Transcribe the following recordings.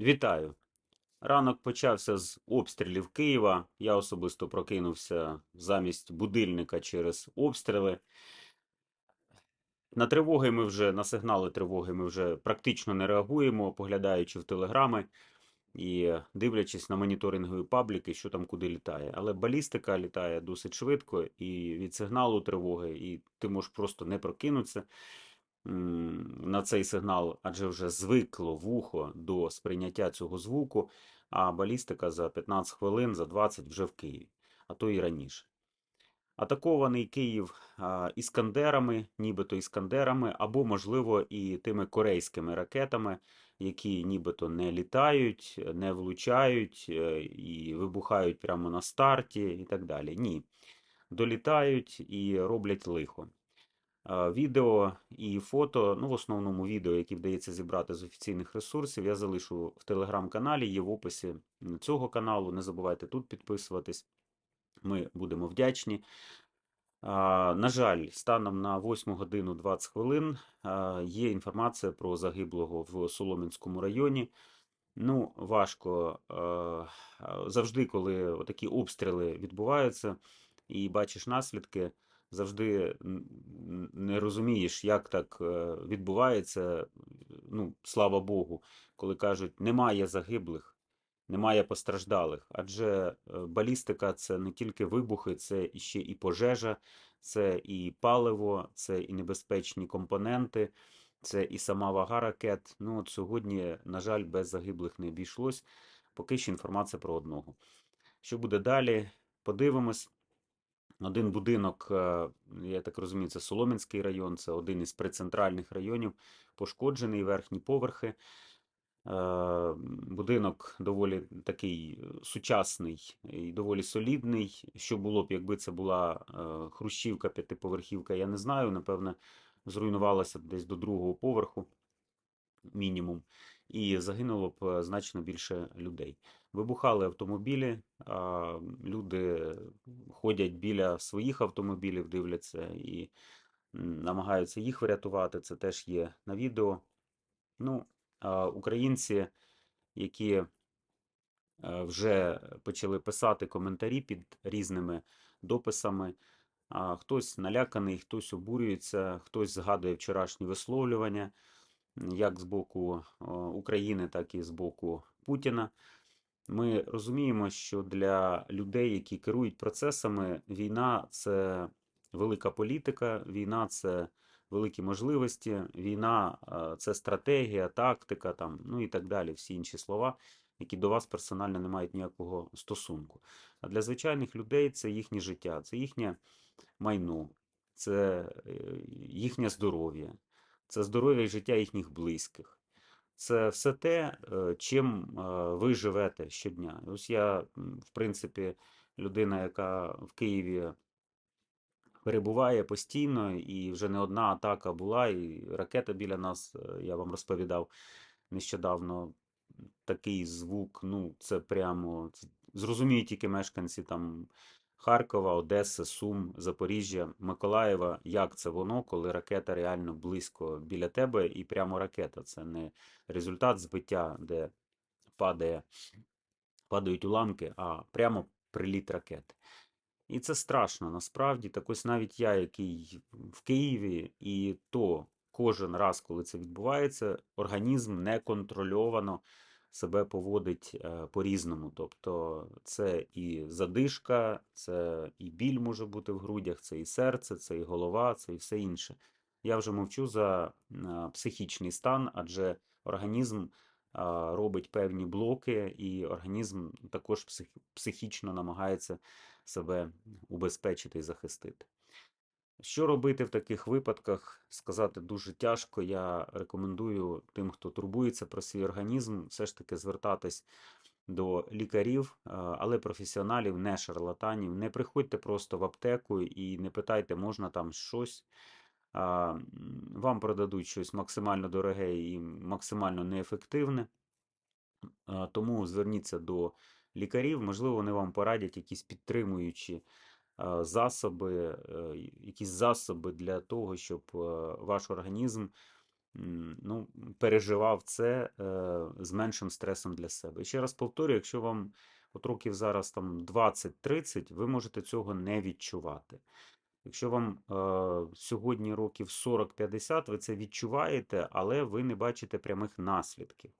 Вітаю! Ранок почався з обстрілів Києва. Я особисто прокинувся замість будильника через обстріли. На тривоги ми вже, на сигнали тривоги ми вже практично не реагуємо, поглядаючи в телеграми і дивлячись на моніторингові пабліки, що там куди літає. Але балістика літає досить швидко і від сигналу тривоги, і ти можеш просто не прокинутися на цей сигнал, адже вже звикло вухо до сприйняття цього звуку, а балістика за 15 хвилин, за 20 вже в Києві, а то і раніше. Атакований Київ іскандерами, нібито іскандерами, або, можливо, і тими корейськими ракетами, які нібито не літають, не влучають е, і вибухають прямо на старті, і так далі. Ні. Долітають і роблять лихо. Відео і фото, ну в основному відео, які вдається зібрати з офіційних ресурсів, я залишу в телеграм-каналі, є в описі цього каналу. Не забувайте тут підписуватись. Ми будемо вдячні. На жаль, станом на 8 годину 20 хвилин є інформація про загиблого в Солом'янському районі. Ну, важко завжди, коли такі обстріли відбуваються і бачиш наслідки, завжди не розумієш, як так е, відбувається. Ну, слава Богу, коли кажуть, немає загиблих, немає постраждалих. Адже е, балістика це не тільки вибухи, це ще і пожежа, це і паливо, це і небезпечні компоненти. Це і сама вага ракет. Ну от сьогодні, на жаль, без загиблих не обійшлось. Поки що інформація про одного. Що буде далі? Подивимось. Один будинок, е, я так розумію, це Солом'янський район, це один із прицентральних районів, пошкоджений верхні поверхи. Е, Будинок доволі такий е, сучасний і доволі солідний. Що було б, якби це була хрущівка, п'ятиповерхівка, я не знаю. Напевне, зруйнувалася десь до другого поверху, мінімум, і загинуло б е, значно більше людей. Вибухали автомобілі, люди ходять біля своїх автомобілів, дивляться і намагаються їх врятувати. Це теж є на відео. Ну, українці, які е, вже почали писати коментарі під різними дописами. Хтось наляканий, хтось обурюється, хтось згадує вчорашні висловлювання, як з боку України, так і з боку Путіна. Ми розуміємо, що для людей, які керують процесами, війна це велика політика, війна це великі можливості, війна е, це стратегія, тактика, там, ну і так далі, всі інші слова, які до вас персонально не мають ніякого стосунку. А для звичайних людей це їхнє життя, це їхнє майно, це е, їхнє здоров'я, це здоров'я і життя їхніх близьких. Це все те, е, чим е, ви живете щодня. Ось я, в принципі, людина, яка в Києві перебуває постійно, і вже не одна атака була, і ракета біля нас, е, я вам розповідав нещодавно. Такий звук, ну, це прямо зрозуміють тільки мешканці там Харкова, Одеси, Сум, Запоріжжя, Миколаєва, як це воно, коли ракета реально близько біля тебе, і прямо ракета. Це не результат збиття, де падає, падають уламки, а прямо приліт ракети. І це страшно насправді. Так ось навіть я, який в Києві, і то кожен раз, коли це відбувається, організм неконтрольовано себе поводить е, по-різному. Тобто це і задишка, це і біль може бути в грудях, це і серце, це і голова, це і все інше. Я вже мовчу за е, психічний стан, адже організм а, робить певні блоки, і організм також псих, психічно намагається себе убезпечити і захистити. Що робити в таких випадках, сказати дуже тяжко. Я рекомендую тим, хто турбується про свій організм, все ж таки звертатись до лікарів, е, але професіоналів, не шарлатанів. Не приходьте просто в аптеку і не питайте, можна там щось. Вам продадуть щось максимально дороге і максимально неефективне. Тому зверніться до лікарів, можливо, вони вам порадять якісь підтримуючі засоби, е, якісь засоби для того, щоб е, ваш організм ну, переживав це е, з меншим стресом для себе. І ще раз повторюю, якщо вам от років зараз там 20-30, ви можете цього не відчувати. Якщо вам е, сьогодні років 40-50, ви це відчуваєте, але ви не бачите прямих наслідків.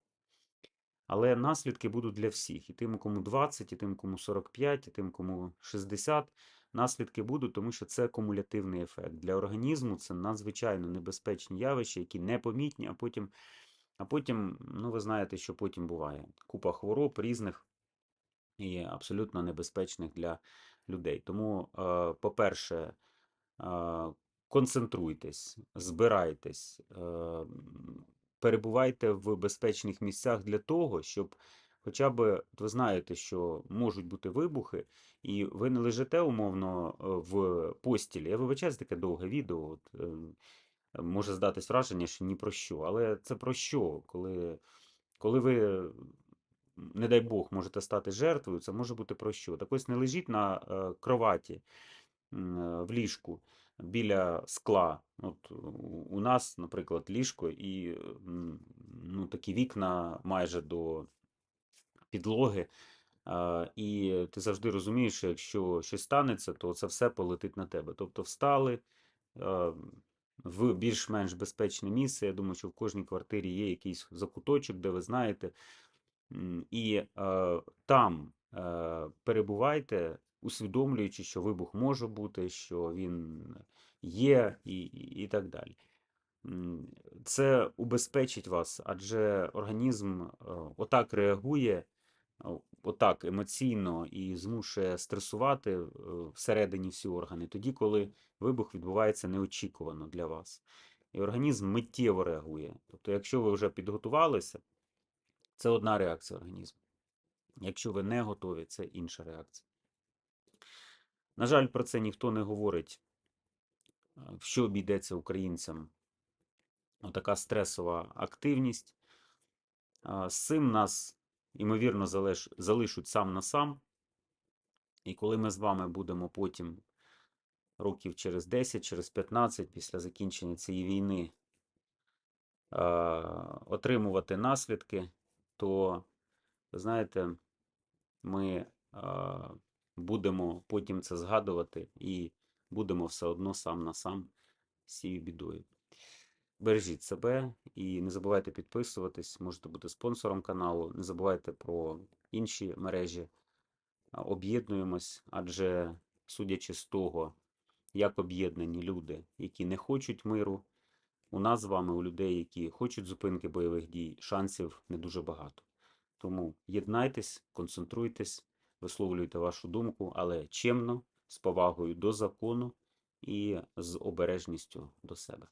Але наслідки будуть для всіх. І тим, кому 20, і тим, кому 45, і тим, кому 60. Наслідки будуть, тому що це кумулятивний ефект. Для організму це надзвичайно небезпечні явища, які непомітні, а потім, а потім, ну ви знаєте, що потім буває. Купа хвороб різних і абсолютно небезпечних для людей. Тому, е, по-перше, е, концентруйтесь, збирайтесь, е, перебувайте в безпечних місцях для того, щоб хоча б, ви знаєте, що можуть бути вибухи, і ви не лежите умовно е, в постілі. Я вибачаю таке довге відео. От, е, може здатись враження, що ні про що. Але це про що? Коли, коли ви, не дай Бог, можете стати жертвою, це може бути про що? Так ось не лежіть на е, кроваті е, в ліжку біля скла. От у нас, наприклад, ліжко і ну, такі вікна майже до підлоги. І ти завжди розумієш, що якщо щось станеться, то це все полетить на тебе. Тобто встали в більш-менш безпечне місце. Я думаю, що в кожній квартирі є якийсь закуточок, де ви знаєте. І там перебувайте, усвідомлюючи, що вибух може бути, що він є, і, і, так далі. Це убезпечить вас, адже організм отак реагує, отак емоційно і змушує стресувати е, всередині всі органи, тоді, коли вибух відбувається неочікувано для вас. І організм миттєво реагує. Тобто, якщо ви вже підготувалися, це одна реакція організму. Якщо ви не готові, це інша реакція. На жаль, про це ніхто не говорить, е, що обійдеться українцям отака стресова активність. З цим нас, ймовірно, залиш, залишуть сам на сам. І коли ми з вами будемо потім, років через 10, через 15, після закінчення цієї війни, а, отримувати наслідки, то, ви знаєте, ми а, будемо потім це згадувати і будемо все одно сам на сам з цією бідою. Бережіть себе і не забувайте підписуватись, можете бути спонсором каналу. Не забувайте про інші мережі. Об'єднуємось, адже судячи з того, як об'єднані люди, які не хочуть миру, у нас з вами, у людей, які хочуть зупинки бойових дій, шансів не дуже багато. Тому єднайтесь, концентруйтесь, висловлюйте вашу думку, але чемно, з повагою до закону і з обережністю до себе.